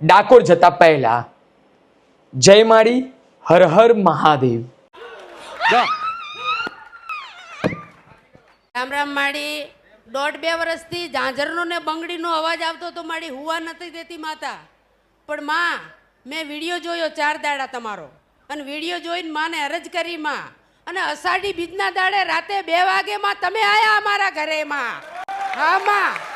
ડાકોર જતા પહેલા જય માળી હર હર મહાદેવ. રામ રામ માડી દોઢ બે વર્ષથી ઝાંઝરનો ને બંગડીનો અવાજ આવતો તો મારી હુવા નથી દેતી માતા. પણ માં મેં વીડિયો જોયો ચાર દાડા તમારો. અને વીડિયો જોઈને માને અરજ કરી માં. અને અષાઢી બીજના દાડે રાતે બે વાગે માં તમે આયા અમારા ઘરે માં. હા માં.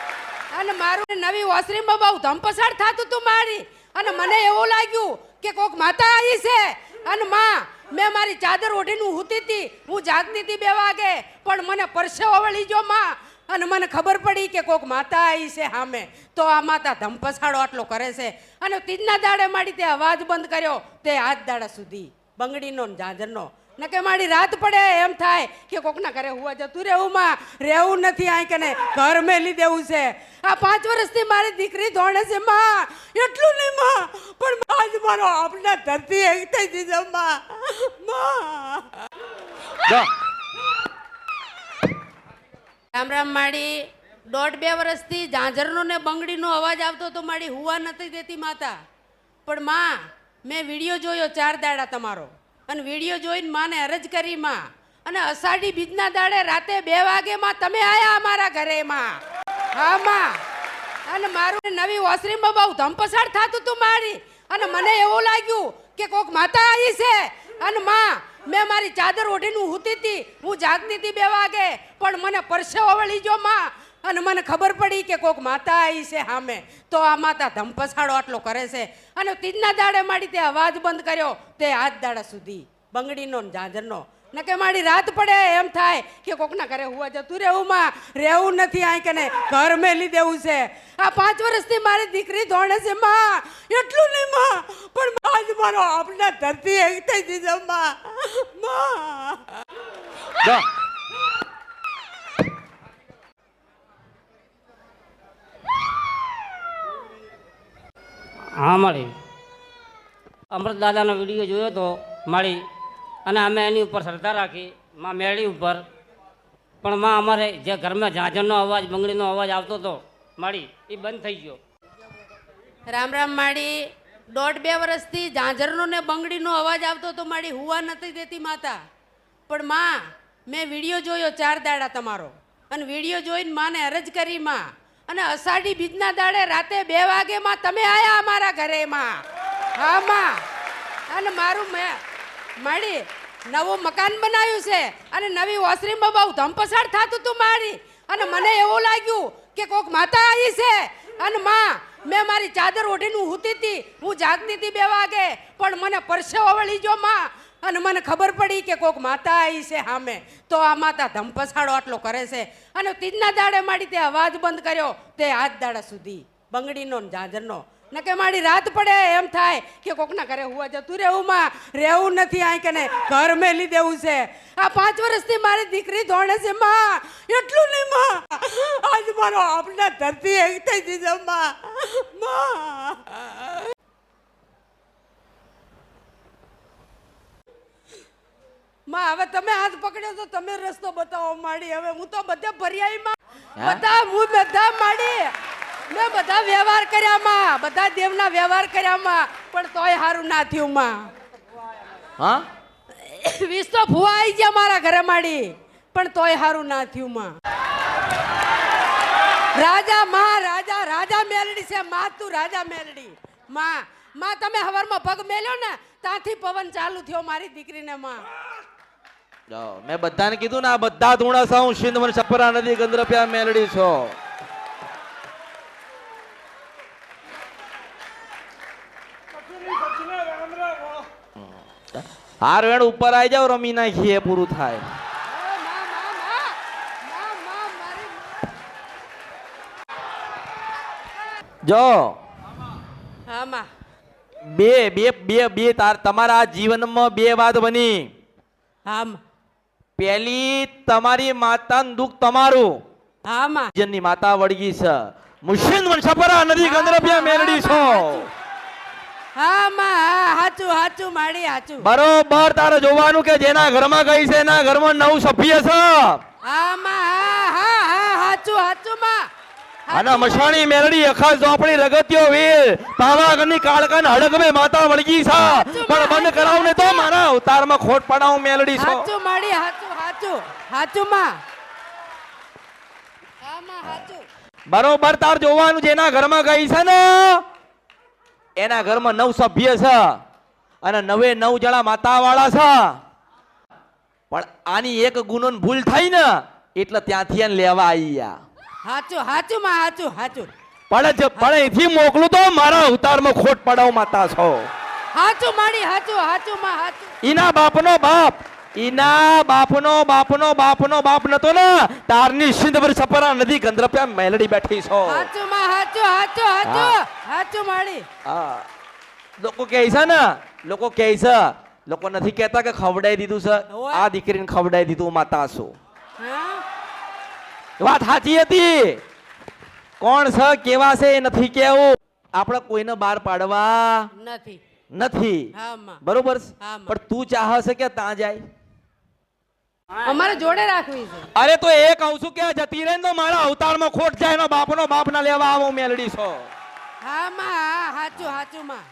અને મારું નવી ઓસરીમાં બહુ ધમપસાડ થતું તું મારી. અને મને એવું લાગ્યું કે કોક માતા આવી છે. અને માં, મેં મારી ચાદર ઓઢીને હું હૂતી. હું જાગતી હતી બે વાગે, પણ મને પરસેવો વળી ગયો માં. અને મને ખબર પડી કે કોક માતા આવી છે સામે. તો આ માતા ધમપસાડો આટલો કરે છે. અને તીજના દાડે માડી તે અવાજ બંધ કર્યો તે આજ દાડા સુધી. બંગડીનો ને ઝાંઝરનો ન કે મારી રાત પડે એમ થાય કે કોકના ઘરે હુવા જતું રહેવું માં રહેવું નથી આ કે ઘર મેલી દેવું છે. આ પાંચ વર્ષથી મારી દીકરી ધોણે છે માં એટલું નહીં માં પણ આજ મારો આપના ધરતી એક થઈ દીધો માં માં. રામ રામ માડી. દોઢ બે વર્ષથી ઝાંઝરનો ને બંગડીનો અવાજ આવતો તો માડી હુવા નથી દેતી માતા. પણ માં મેં વીડિયો જોયો ચાર દાડા તમારો. અને વીડિયો જોઈને માને અરજ કરી માં. અને અષાઢી બીજના દાડે રાતે બે વાગે માં તમે આયા અમારા ઘરે માં હા, માં. અને મારું નવી ઓસરીમાં બહુ ધમપસાડ થતું તું મારી. અને મને એવું લાગ્યું કે કોક માતા આવી છે. અને માં, મેં મારી ચાદર ઓઢીને હું હતી. હું જાગતી હતી બે વાગે. પણ મને પરસેવો વળી ગયો, માં. અને મને ખબર પડી કે કોક માતા આવી છે સામે. તો આ માતા ધમપસાડો આટલો કરે છે. અને તીજના દાડે માડી તે અવાજ બંધ કર્યો, તે આજ દાડા સુધી બંગડીનો ઝાંઝરનો. કે મારી રાત પડે, એમ થાય કે કોકના ઘરે હુવા જતું રહેવું માં. રહેવું નથી આ કે ઘર મેલી દેવું છે. આ પાંચ વર્ષથી મારી દીકરી ધોણે છે માં. એટલું નહીં માં, પણ આજ મારો આપના ધરતી એક થઈ દીધો માં. માં. હા મળી અમૃત દાદાનો વીડિયો જોયો તો મળી અને અમે એની ઉપર શ્રદ્ધા રાખી, માં મેળી ઉપર. પણ માં અમારે જે ઘરમાં ઝાંઝરનો અવાજ, બંગડીનો અવાજ આવતો હતો મળી એ બંધ થઈ ગયો. રામ રામ માળી દોઢ બે વર્ષથી ઝાંઝરનો ને બંગડીનો અવાજ આવતો તો મારી હુવા નથી દેતી માતા. પણ માં, મેં વીડિયો જોયો ચાર દાડા તમારો. અને વીડિયો જોઈને માને અરજ કરી, માં. અને અષાઢી બીજના દાડે રાતે બે વાગે માં તમે આયા અમારા ઘરે માં. હા, માં. અને મારું મેં માડી નવું મકાન બનાવ્યું છે અને નવી ઓસરીમાં બહુ ધમપસાડ થતું તું મારી. અને મને એવું લાગ્યું કે કોક માતા આવી છે. અને માં, મેં મારી ચાદર ઓઢીને હું હતી. હું જાગતી હતી બે વાગે, પણ મને પરસેવો વળી ગયો, માં. અને મને ખબર પડી કે કોક માતા આવી છે સામે. તો આ માતા ધમપસાડો આટલો કરે છે. અને તીજના દાડે માડી તે અવાજ બંધ કર્યો, તે આજ દાડા સુધી બંગડીનો ને ઝાંઝરનો. ન કે મારી રાત પડે એમ થાય કે કોકના ઘરે હુવા જતું રહેવું માં. રહેવું નથી આ કે ઘર મેલી દેવું છે. આ પાંચ વર્ષથી મારી દીકરી ધોણે છે માં. એટલું નહીં માં. આજ મારો આપના ધરતી એક થઈ દીધો માં. માં હવે તમે હાથ પકડ્યો તો તમે રસ્તો બતાવો માડી. હવે હું તો બધે ભર્યાઈમાં બધા હું બધા માડી. મેં બધા વ્યવહાર કર્યા માં. બધા દેવના વ્યવહાર કર્યા માં. પણ તોય હારું ના થયું માં. હા? વીસ તો ભૂવા આવી ગયા મારા ઘરે માડી. પણ તોય હારું ના થયું માં. રાજા માં રાજા રાજા મેલડી છે માં તું રાજા મેલડી. માં માં તમે હવારમાં પગ મેલ્યો ને ત્યાંથી પવન ચાલુ થયો મારી દીકરીને માં. મેં બધાને કીધું ને આ બધા ધૂણા સા હું સિંધ મને છપરા નદી ગંદ્રપ્યા મેલડી છો. હાર વેણ ઉપર આવી જાવ રમી નાખીએ પૂરું થાય. જો બે બે બે બે તાર તમારા જીવનમાં બે વાત બની. હા માં પહેલી તમારી માતાનું દુઃખ તમારું. હા માં જનની માતા વળગી છે. મુશિંદ વંશપરા નદી ગંદરપિયા મેરડી છો. હા માં હાચું હાચું માડી હાચું. બરોબર તારે જોવાનું કે જેના ઘરમાં ગઈ છે એના ઘરમાં નવ સભ્ય છે. હા માં હા હા હાચું હાચું માં અને મશાણી મેરડી અખાસ ઝોપડી રગત્યો વીર. પાવાગઢની કાળકાન હડકમે માતા વળગી છે. પણ બંધ કરાવ ને તો મારા અવતારમાં ખોટ પડાવ મેલડી છો. હાચું માડી હાચું હાચું હાચું માં. આમાં હાચું. બરોબર તાર જોવાનું જેના ઘરમાં ગઈ છે ને? એના ઘરમાં નવ સભ્ય છે. અને નવે નવ જણા માતા વાળા છે. પણ આની એક ગુનો ભૂલ થઈ ને એટલે ત્યાંથી એને લેવા આવી ગયા. હાચું હાચું માં હાચું હાચું. પણ જ પણ એથી મોકલું તો મારા અવતારમાં ખોટ પડાવ માતા છો. હાચું માડી હાચું હાચું માં હાચું. ઈના બાપનો બાપ ઈના બાપનો બાપનો બાપનો બાપ નતો ને તારની સિંધ પર સપરા નદી ગંદ્રપ્યા મેલડી બેઠી છો. હાચું માં હાચું હાચું હાચું. હાચું માડી હા. લોકો કહે છે ને લોકો કહે છે લોકો નથી કહેતા કે ખવડાઈ દીધું છે. આ દીકરીને ખવડાઈ દીધું માતા છું. હા? વાત સાચી હતી. કોણ છે કેવા છે એ નથી કેવું. આપણે કોઈને બહાર પાડવા નથી. નથી. બરોબર. પણ તું ચાહ છે કે ત્યાં જાય? અમારે જોડે રાખવી છે. અરે તો એ કહું છું કે જતી રહે તો મારા અવતારમાં ખોટ જાય એનો બાપનો બાપ ના લેવા આવો મેલડી છો. હા માં હાચું હાચું માં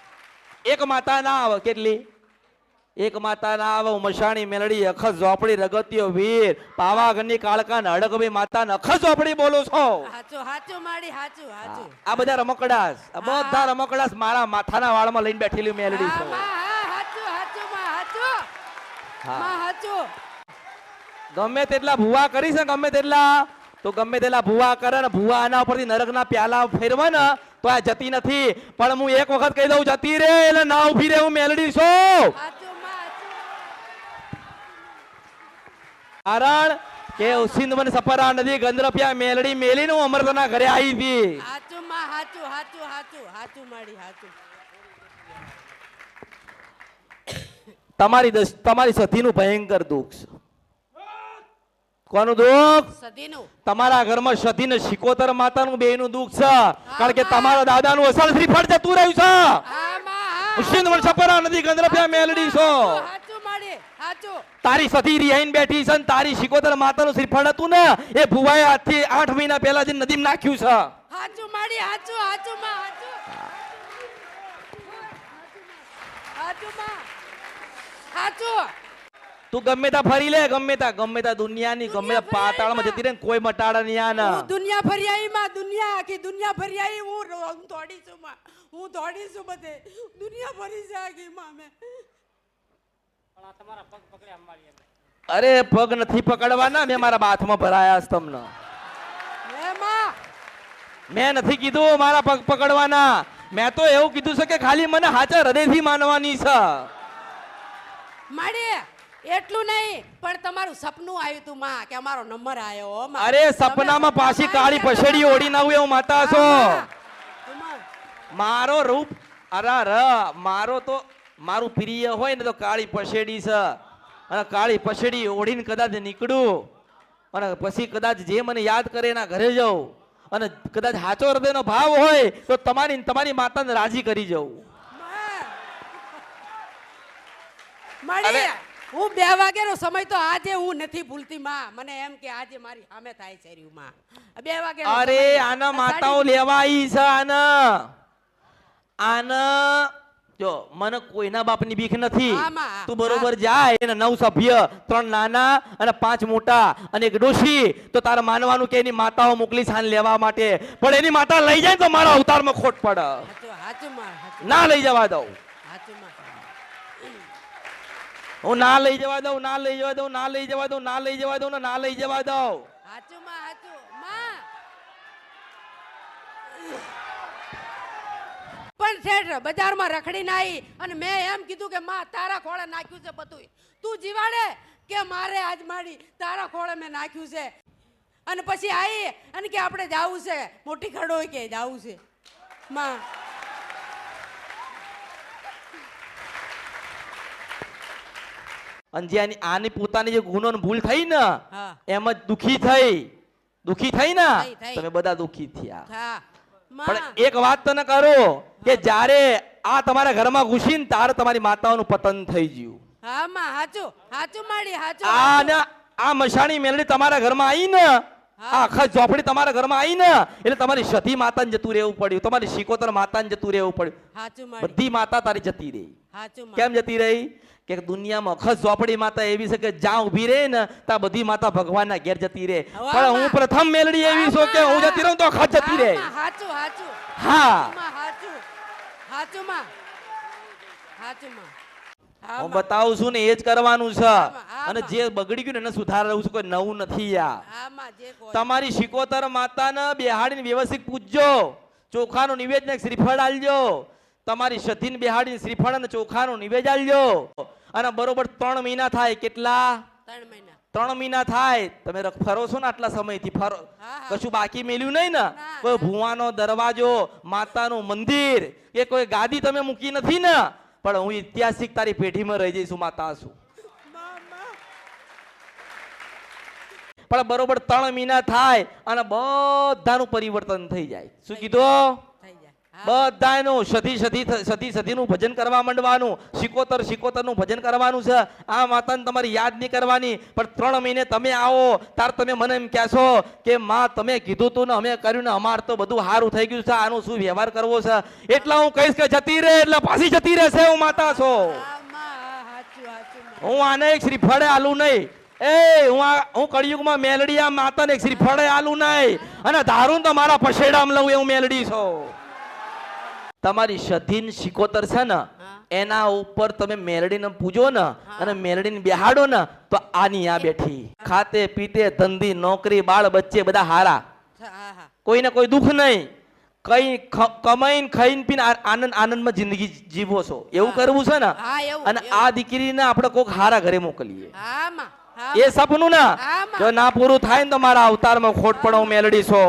એક માતા ના આવે કેટલી? એક માતા આવ મશાણી મેલડી અખસ ઝોપડી રગતિયો વીર. પાવાગઢની કાળકા હડકભી માતા ને અખસ ઝોપડી બોલો છો. હાચું હાચું માડી હાચું હાચું. આ બધા રમકડાસ. આ બધા રમકડાસ મારા માથાના વાળમાં લઈને બેઠેલી મેલડી છો. હાચું હાચું માં હાચું. માં હાચું. ગમે તેટલા ભૂવા કરી છે ગમે તેટલા તો ગમે તેટલા ભૂવા કરે ને ભૂવા આના ઉપરથી નરકના પ્યાલા ફેરવે ને તો આ જતી નથી. પણ હું એક વખત કહી દઉં જતી રે એટલે ના ઊભી રે હું મેલડી છું હાચું માં હાચું કારણ કે સિંધવન સપરા નદી ગંદ્રપ્યા મેલડી મેલીને હું અમૃતના ઘરે આવી હતી. હાચું માં હાચું હાચું હાચું હાચું માડી હાચું. તમારી તમારી સતીનું ભયંકર દુઃખ છે. કોનું દુઃખ? તમારા ઘરમાં સતી ને શિકોતર માતાનું બેયનું દુઃખ છે. કારણ કે તમારા દાદાનું અસલ શ્રીફળ જતું રહ્યું છે. હા સપરા નદી ગંદ્રપ્યા મેલડી છો. તારી સતી રિહાઈન બેઠી છે ને તારી શિકોતર માતાનું શ્રીફળ હતું ને એ ભુવાએ આજથી આઠ મહિના પહેલા જે નદીમાં નાખ્યું છે. હાચું માડી હાચું હાચું માં હાચું. હાચું માં હાચું. તું ગમે તા ફરી લે ગમે તા ગમે તા દુનિયાની ગમે તા પાતાળમાં જતી રહે ને કોઈ મટાડા નહીં આ ના દુનિયા દુનિયા આવી માં દુનિયા આખી દુનિયા ફરી હું રો- હું દોડી છું માં. હું દોડી છું બધે. દુનિયા ફરી છે આખી માં મેં પણ આ તમારા પગ પકડ્યા અમારી એમ. અરે પગ નથી પકડવાના મેં મારા બાથમાં ભરાયા છે તમને. મેં નથી કીધું મારા પગ પકડવાના. મેં તો એવું કીધું છે કે ખાલી મને હાચા હૃદયથી માનવાની છે. માડી એટલું નહીં પણ તમારું સપનું આવ્યું તું માં કે અમારો નંબર આવ્યો અરે સપનામાં પાછી કાળી પછેડી ઓડી ના એવું માતા છો. મારો રૂપ અરે ર મારો તો મારું પ્રિય હોય ને તો કાળી પછેડી છે. અને કાળી પછેડી ઓઢીને કદાચ નીકળું. અને પછી કદાચ જે મને યાદ કરે એના ઘરે જાઉં. અને કદાચ સાચો હૃદયનો ભાવ હોય તો તમારી તમારી માતાને રાજી કરી જાઉં. હું બે વાગ્યાનો સમય તો આજે હું નથી ભૂલતી માં. મને એમ કે આજે મારી સામે થાય છે રહ્યું માં. બે વાગે અરે આના માતાઓ લેવાઈ છે આના. આના જો મને કોઈના બાપની બીક નથી. તું બરોબર જાય એના નવ સભ્ય ત્રણ નાના અને પાંચ મોટા અને એક ડોશી તો તારે માનવાનું કે એની માતાઓ મોકલી સાન લેવા માટે. પણ એની માતા લઈ જાય તો મારા અવતારમાં ખોટ પડે. ના લઈ જવા દઉં. હું ના લઈ જવા દઉં ના લઈ જવા દઉં ના લઈ જવા દઉં ના લઈ જવા દઉં ને ના લઈ જવા દઉં. પણ શેઠ બજારમાં રખડી નાઈ અને મેં એમ કીધું કે માં તારા ખોળે નાખ્યું છે બધું તું જીવાડે કે મારે આજ માડી તારા ખોળે મેં નાખ્યું છે? અને પછી આવી અને કે આપણે જવું છે? મોટી ખડો કે જવું છે? માં. અને જે આની પોતાની જે ગુનો ભૂલ થઈ ને એમ જ દુખી થઈ. દુખી થઈ ને? તમે બધા દુખી થયા. પણ એક વાત તને કરો કે જ્યારે આ તમારા ઘરમાં ઘૂસીને ત્યારે તમારી માતાઓનું પતન થઈ ગયું. હા માં હાચું હાચું માડી હાચું આ ને આ મશાણી મેલડી તમારા ઘરમાં આવી ને આખા ઝોપડી તમારા ઘરમાં આવી ને એટલે તમારી સતી માતાને જતું રહેવું પડ્યું તમારી શિકોતર માતાને જતું રહેવું પડ્યું. બધી માતા તારી જતી રહી. કેમ જતી રહી? કે દુનિયામાં અખત ઝોપડી માતા એવી છે કે જ્યાં ઊભી રહે ને ત્યાં બધી માતા ભગવાનના ઘેર જતી રહે. પણ હું પ્રથમ મેલડી એવી છું કે હું જતી રહું તો અખત જતી રહે. હાચું હાચું. હા. હાચું. હાચું માં. હાચું માં. હું બતાવું છું ને એ જ કરવાનું છે. અને જે બગડી ગયું ને એને સુધારવું છું કોઈ નવું નથી આ તમારી શિકોતર માતાને બેહાડીને વ્યવસ્થિત પૂજજો. ચોખાનું નિવેદન શ્રીફળ આલજો. તમારી સધીન બેહાડીને શ્રીફળ અને ચોખાનું નિવેદ અને બરોબર ત્રણ મહિના થાય કેટલા? ત્રણ મહિના. ત્રણ મહિના થાય. તમે ફરો છો ને આટલા સમયથી ફરો. કશું બાકી મેલ્યું નહીં ને? કોઈ ભુવાનો દરવાજો માતાનું મંદિર કે કોઈ ગાદી તમે મૂકી નથી ને? પણ હું ઐતિહાસિક તારી પેઢીમાં રહી જઈશું માતા છું પણ બરોબર ત્રણ મહિના થાય અને બધાનું પરિવર્તન થઈ જાય. શું કીધું? બધાનું સધી સધી સધી સધીનું ભજન કરવા માંડવાનું. શિકોતર શિકોતરનું ભજન કરવાનું છે. આ માતાને તમારી યાદ નહીં કરવાની. પણ ત્રણ મહિને તમે આવો તાર તમે મને એમ કહેશો કે માં તમે કીધું તું ને અમે કર્યું ને અમાર તો બધું સારું થઈ ગયું છે. આનું શું વ્યવહાર કરવો છે? એટલા હું કહીશ કે જતી રહે એટલે પાછી જતી રહેશે હું માતા છો. હા આને એક શ્રીફળે આલું નહીં. એ હું હું કળિયુગમાં મેલડી આ માતાને એક શ્રીફળે આલું નહીં. અને ધારું તો મારા પછેડામાં લઉં એવું મેલડી છો. તમારી સધીન શિકોતર છે ને એના ઉપર તમે મેરડીને પૂજો ને અને મેરડીને બેહાડો ને તો આની આ બેઠી. ખાતે પીતે ધંધી નોકરી બાળ બચ્ચે બધા હારા. કોઈને કોઈ દુઃખ નહીં. કઈ કમાઈને ખાઈને પીને આનંદ આનંદમાં જિંદગી જીવો છો. એવું કરવું છે ને? અને આ દીકરીને આપણે કોક હારા ઘરે મોકલીએ. એ સપનું ના? જો ના પૂરું થાય ને તો મારા અવતારમાં ખોટ પડો મેલડી છો